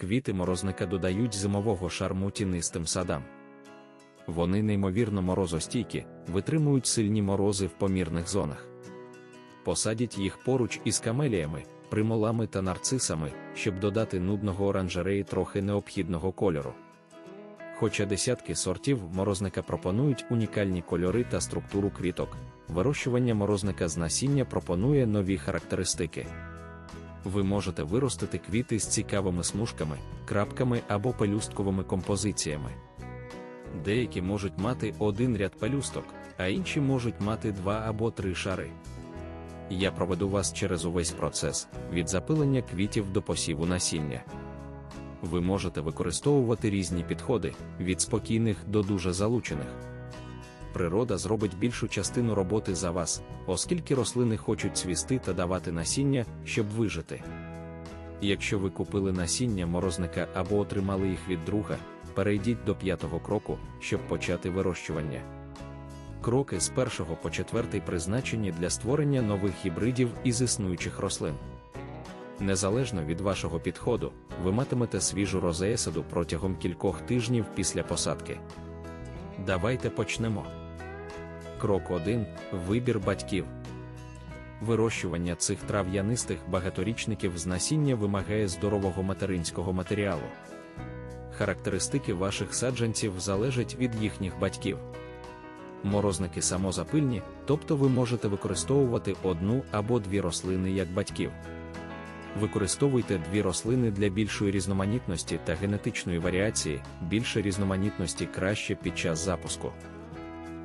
Квіти морозника додають зимового шарму тінистим садам. Вони неймовірно морозостійкі, витримують сильні морози в помірних зонах. Посадіть їх поруч із камеліями, примолами та нарцисами, щоб додати нудного оранжереї трохи необхідного кольору. Хоча десятки сортів морозника пропонують унікальні кольори та структуру квіток, вирощування морозника з насіння пропонує нові характеристики. Ви можете виростити квіти з цікавими смужками, крапками або пелюстковими композиціями. Деякі можуть мати один ряд пелюсток, а інші можуть мати два або три шари. Я проведу вас через увесь процес від запилення квітів до посіву насіння. Ви можете використовувати різні підходи від спокійних до дуже залучених. Природа зробить більшу частину роботи за вас, оскільки рослини хочуть цвісти та давати насіння, щоб вижити. Якщо ви купили насіння морозника або отримали їх від друга, перейдіть до п'ятого кроку, щоб почати вирощування. Кроки з першого по четвертий призначені для створення нових гібридів із існуючих рослин. Незалежно від вашого підходу, ви матимете свіжу розеясаду протягом кількох тижнів після посадки. Давайте почнемо. Крок 1. Вибір батьків. Вирощування цих трав'янистих багаторічників з насіння вимагає здорового материнського матеріалу. Характеристики ваших саджанців залежать від їхніх батьків. Морозники самозапильні, тобто ви можете використовувати одну або дві рослини як батьків. Використовуйте дві рослини для більшої різноманітності та генетичної варіації, більше різноманітності краще під час запуску.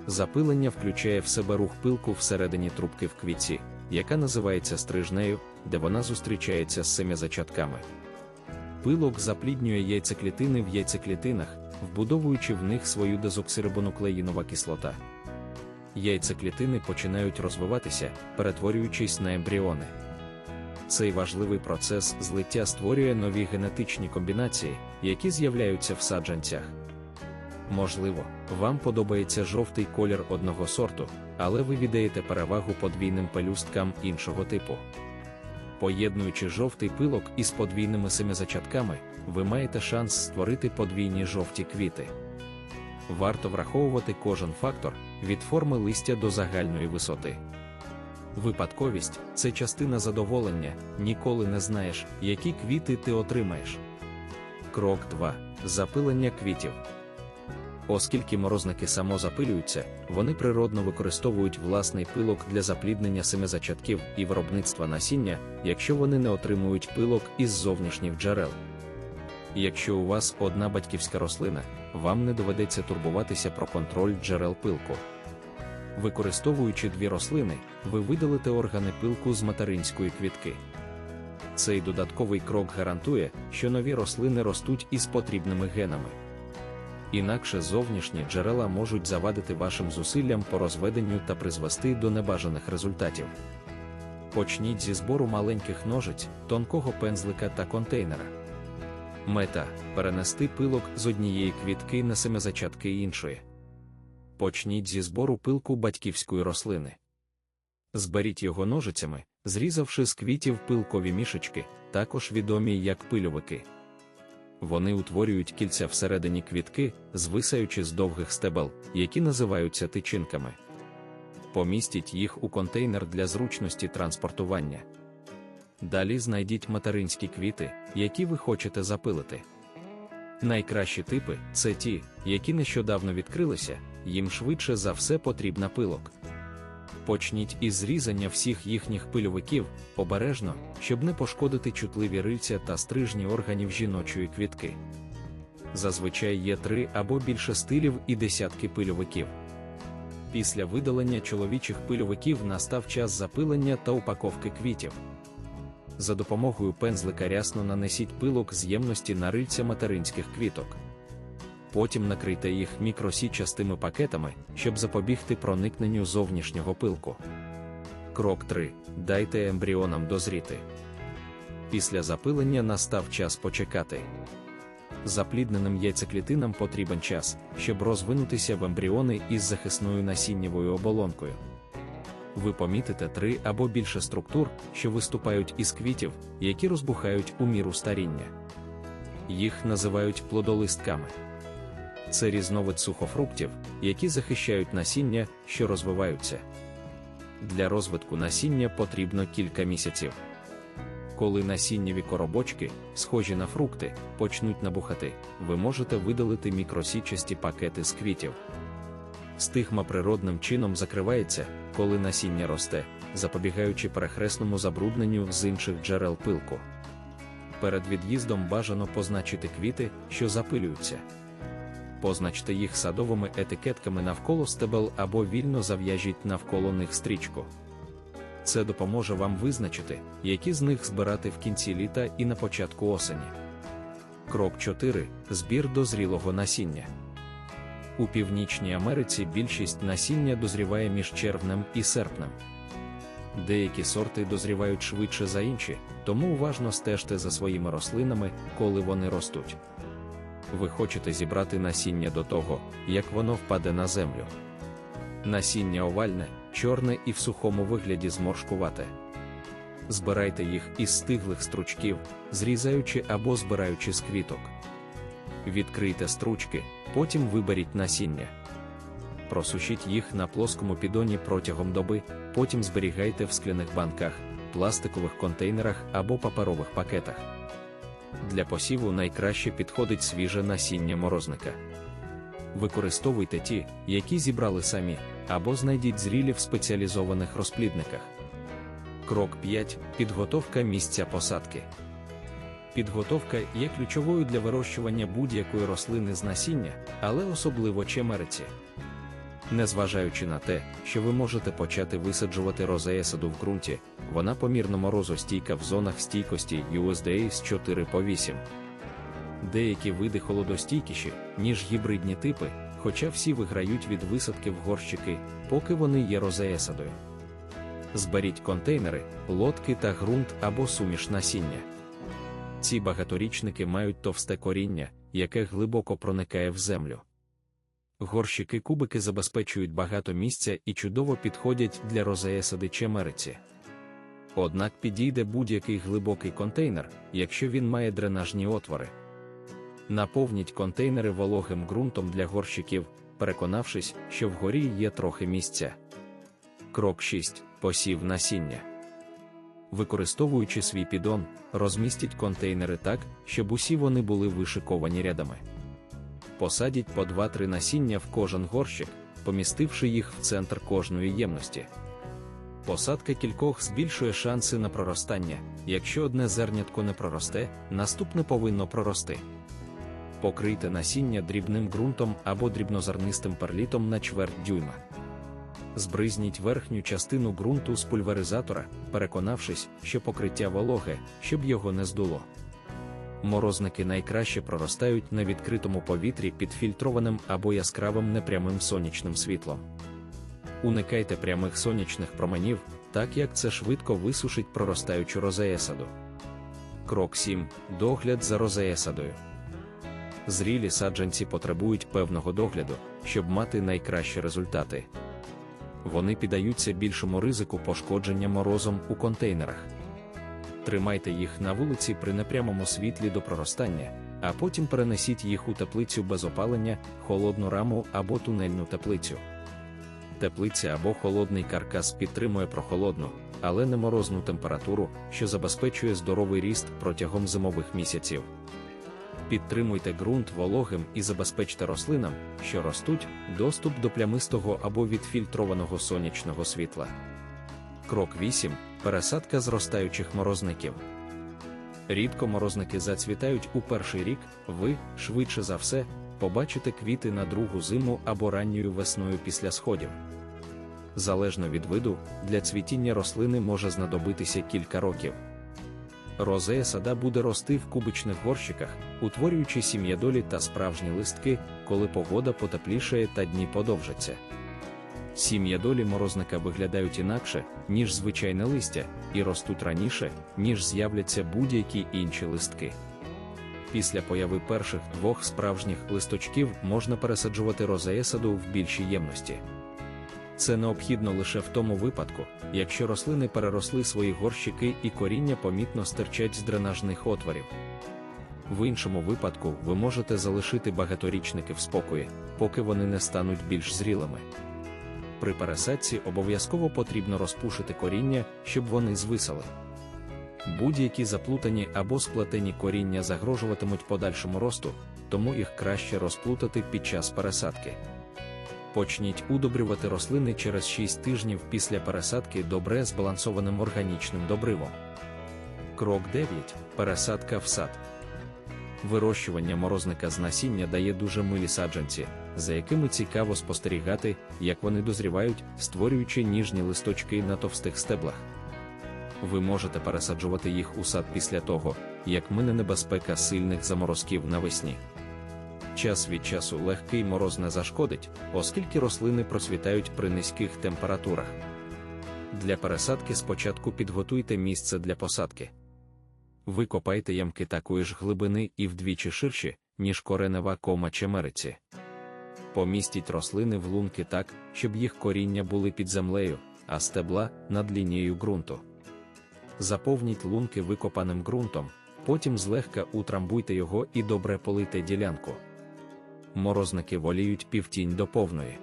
Запилення включає в себе рух пилку всередині трубки в квітці, яка називається стрижнею, де вона зустрічається з семязачатками. Пилок запліднює яйцеклітини в яйцеклітинах, вбудовуючи в них свою дезоксирибонуклеїнова кислота. Яйцеклітини починають розвиватися, перетворюючись на ембріони. Цей важливий процес злиття створює нові генетичні комбінації, які з'являються в саджанцях. Можливо, вам подобається жовтий колір одного сорту, але ви віддаєте перевагу подвійним пелюсткам іншого типу. Поєднуючи жовтий пилок із подвійними семизачатками, ви маєте шанс створити подвійні жовті квіти. Варто враховувати кожен фактор від форми листя до загальної висоти. Випадковість це частина задоволення, ніколи не знаєш, які квіти ти отримаєш. Крок 2. Запилення квітів. Оскільки морозники самозапилюються, вони природно використовують власний пилок для запліднення семизачатків і виробництва насіння, якщо вони не отримують пилок із зовнішніх джерел. Якщо у вас одна батьківська рослина, вам не доведеться турбуватися про контроль джерел пилку. Використовуючи дві рослини, ви видалите органи пилку з материнської квітки. Цей додатковий крок гарантує, що нові рослини ростуть із потрібними генами. Інакше зовнішні джерела можуть завадити вашим зусиллям по розведенню та призвести до небажаних результатів. Почніть зі збору маленьких ножиць, тонкого пензлика та контейнера. Мета перенести пилок з однієї квітки на семизачатки іншої. Почніть зі збору пилку батьківської рослини. Зберіть його ножицями, зрізавши з квітів пилкові мішечки, також відомі як пильовики. Вони утворюють кільця всередині квітки, звисаючи з довгих стебел, які називаються тичинками. Помістіть їх у контейнер для зручності транспортування. Далі знайдіть материнські квіти, які ви хочете запилити. Найкращі типи це ті, які нещодавно відкрилися, їм швидше за все потрібна пилок. Почніть із зрізання всіх їхніх пильовиків обережно, щоб не пошкодити чутливі рильця та стрижні органів жіночої квітки. Зазвичай є три або більше стилів і десятки пильовиків. Після видалення чоловічих пильовиків настав час запилення та упаковки квітів. За допомогою пензлика рясно нанесіть пилок з ємності на рильця материнських квіток. Потім накрийте їх мікросічастими пакетами, щоб запобігти проникненню зовнішнього пилку. Крок 3. Дайте ембріонам дозріти. Після запилення настав час почекати. Заплідненим яйцеклітинам потрібен час, щоб розвинутися в ембріони із захисною насіннєвою оболонкою. Ви помітите три або більше структур, що виступають із квітів, які розбухають у міру старіння. їх називають плодолистками. Це різновид сухофруктів, які захищають насіння, що розвиваються. Для розвитку насіння потрібно кілька місяців. Коли насіннєві коробочки, схожі на фрукти, почнуть набухати, ви можете видалити мікросічасті пакети з квітів. Стигма природним чином закривається, коли насіння росте, запобігаючи перехресному забрудненню з інших джерел пилку. Перед від'їздом бажано позначити квіти, що запилюються. Позначте їх садовими етикетками навколо стебел або вільно зав'яжіть навколо них стрічку. Це допоможе вам визначити, які з них збирати в кінці літа і на початку осені. Крок 4. Збір дозрілого насіння. У Північній Америці більшість насіння дозріває між червнем і серпнем. Деякі сорти дозрівають швидше за інші, тому уважно стежте за своїми рослинами, коли вони ростуть. Ви хочете зібрати насіння до того, як воно впаде на землю. Насіння овальне, чорне і в сухому вигляді зморшкувате. Збирайте їх із стиглих стручків, зрізаючи або збираючи з квіток. Відкрийте стручки, потім виберіть насіння. Просушіть їх на плоскому підоні протягом доби, потім зберігайте в скляних банках, пластикових контейнерах або паперових пакетах. Для посіву найкраще підходить свіже насіння морозника. Використовуйте ті, які зібрали самі, або знайдіть зрілі в спеціалізованих розплідниках. Крок 5. Підготовка місця посадки. Підготовка є ключовою для вирощування будь-якої рослини з насіння, але особливо чемериці. Незважаючи на те, що ви можете почати висаджувати розеесаду в ґрунті, вона помірно морозостійка в зонах стійкості USDA з 4 по 8. Деякі види холодостійкіші, ніж гібридні типи, хоча всі виграють від висадки в горщики, поки вони є розеесадою. Зберіть контейнери, лодки та ґрунт або суміш насіння. Ці багаторічники мають товсте коріння, яке глибоко проникає в землю. Горщики кубики забезпечують багато місця і чудово підходять для розеесади чемериці. Однак підійде будь-який глибокий контейнер, якщо він має дренажні отвори. Наповніть контейнери вологим ґрунтом для горщиків, переконавшись, що вгорі є трохи місця. Крок 6. Посів насіння. Використовуючи свій підон, розмістіть контейнери так, щоб усі вони були вишиковані рядами. Посадіть по 2-3 насіння в кожен горщик, помістивши їх в центр кожної ємності. Посадка кількох збільшує шанси на проростання. Якщо одне зернятко не проросте, наступне повинно прорости. Покрийте насіння дрібним ґрунтом або дрібнозернистим перлітом на чверть дюйма. Збризніть верхню частину ґрунту з пульверизатора, переконавшись, що покриття вологе, щоб його не здуло. Морозники найкраще проростають на відкритому повітрі під фільтрованим або яскравим непрямим сонячним світлом. Уникайте прямих сонячних променів, так як це швидко висушить проростаючу розеесаду. Крок 7. Догляд за розеесадою. Зрілі саджанці потребують певного догляду, щоб мати найкращі результати. Вони піддаються більшому ризику пошкодження морозом у контейнерах. Тримайте їх на вулиці при непрямому світлі до проростання, а потім перенесіть їх у теплицю без опалення, холодну раму або тунельну теплицю. Теплиця або холодний каркас підтримує прохолодну, але не морозну температуру, що забезпечує здоровий ріст протягом зимових місяців. Підтримуйте ґрунт вологим і забезпечте рослинам, що ростуть, доступ до плямистого або відфільтрованого сонячного світла. Крок 8. Пересадка зростаючих морозників. Рідко морозники зацвітають у перший рік, ви, швидше за все, побачите квіти на другу зиму або ранньою весною після сходів. Залежно від виду, для цвітіння рослини може знадобитися кілька років. Розея сада буде рости в кубичних горщиках, утворюючи сім'ядолі та справжні листки, коли погода потеплішає та дні подовжаться. Сім'ядолі морозника виглядають інакше, ніж звичайне листя, і ростуть раніше, ніж з'являться будь-які інші листки. Після появи перших двох справжніх листочків можна пересаджувати розеесаду в більшій ємності. Це необхідно лише в тому випадку, якщо рослини переросли свої горщики і коріння помітно стирчать з дренажних отворів. В іншому випадку ви можете залишити багаторічники в спокої, поки вони не стануть більш зрілими. При пересадці обов'язково потрібно розпушити коріння, щоб вони звисали. Будь-які заплутані або сплетені коріння загрожуватимуть подальшому росту, тому їх краще розплутати під час пересадки. Почніть удобрювати рослини через 6 тижнів після пересадки добре збалансованим органічним добривом. Крок 9. Пересадка в сад. Вирощування морозника з насіння дає дуже милі саджанці, за якими цікаво спостерігати, як вони дозрівають, створюючи ніжні листочки на товстих стеблах. Ви можете пересаджувати їх у сад після того, як мине небезпека сильних заморозків навесні. Час від часу легкий мороз не зашкодить, оскільки рослини процвітають при низьких температурах. Для пересадки спочатку підготуйте місце для посадки. Викопайте ямки такої ж глибини і вдвічі ширші, ніж коренева кома чемериці. Помістіть рослини в лунки так, щоб їх коріння були під землею, а стебла над лінією ґрунту. Заповніть лунки викопаним ґрунтом, потім злегка утрамбуйте його і добре полийте ділянку. Морозники воліють півтінь до повної.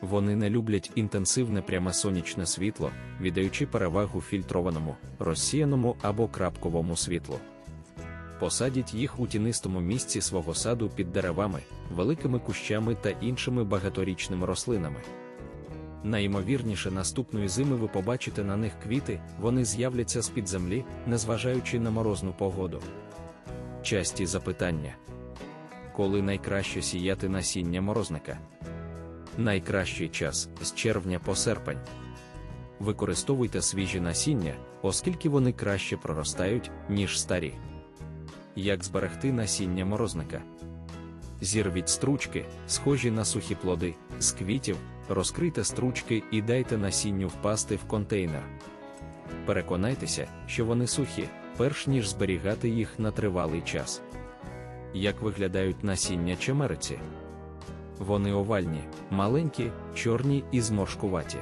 Вони не люблять інтенсивне пряме сонячне світло, віддаючи перевагу фільтрованому, розсіяному або крапковому світлу. Посадіть їх у тінистому місці свого саду під деревами, великими кущами та іншими багаторічними рослинами. Найімовірніше наступної зими ви побачите на них квіти, вони з'являться з-під землі, незважаючи на морозну погоду. Часті запитання: коли найкраще сіяти насіння морозника? Найкращий час з червня по серпень. Використовуйте свіжі насіння, оскільки вони краще проростають, ніж старі. Як зберегти насіння морозника? Зірвіть стручки, схожі на сухі плоди, з квітів, розкрийте стручки і дайте насінню впасти в контейнер. Переконайтеся, що вони сухі, перш ніж зберігати їх на тривалий час. Як виглядають насіння чемериці? Вони овальні, маленькі, чорні і зморшкуваті.